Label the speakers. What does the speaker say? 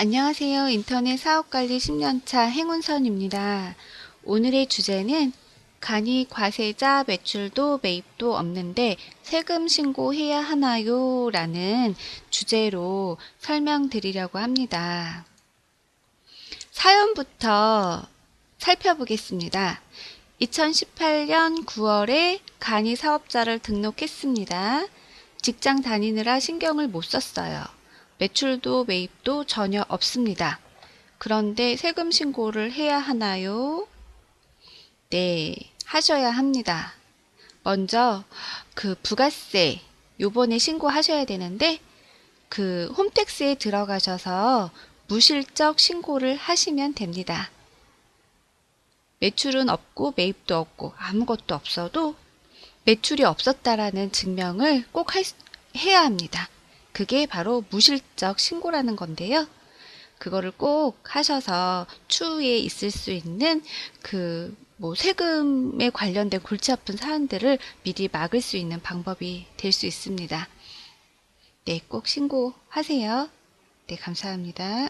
Speaker 1: 안녕하세요. 인터넷 사업관리 10년차 행운선입니다. 오늘의 주제는 간이 과세자 매출도 매입도 없는데 세금 신고해야 하나요? 라는 주제로 설명드리려고 합니다. 사연부터 살펴보겠습니다. 2018년 9월에 간이 사업자를 등록했습니다. 직장 다니느라 신경을 못 썼어요. 매출도 매입도 전혀 없습니다. 그런데 세금 신고를 해야 하나요? 네, 하셔야 합니다. 먼저 그 부가세 요번에 신고하셔야 되는데 그 홈택스에 들어가셔서 무실적 신고를 하시면 됩니다. 매출은 없고 매입도 없고 아무것도 없어도 매출이 없었다라는 증명을 꼭 할- 해야 합니다. 그게 바로 무실적 신고라는 건데요. 그거를 꼭 하셔서 추후에 있을 수 있는 그 뭐 세금에 관련된 골치 아픈 사안들을 미리 막을 수 있는 방법이 될 수 있습니다. 네, 꼭 신고하세요. 네, 감사합니다.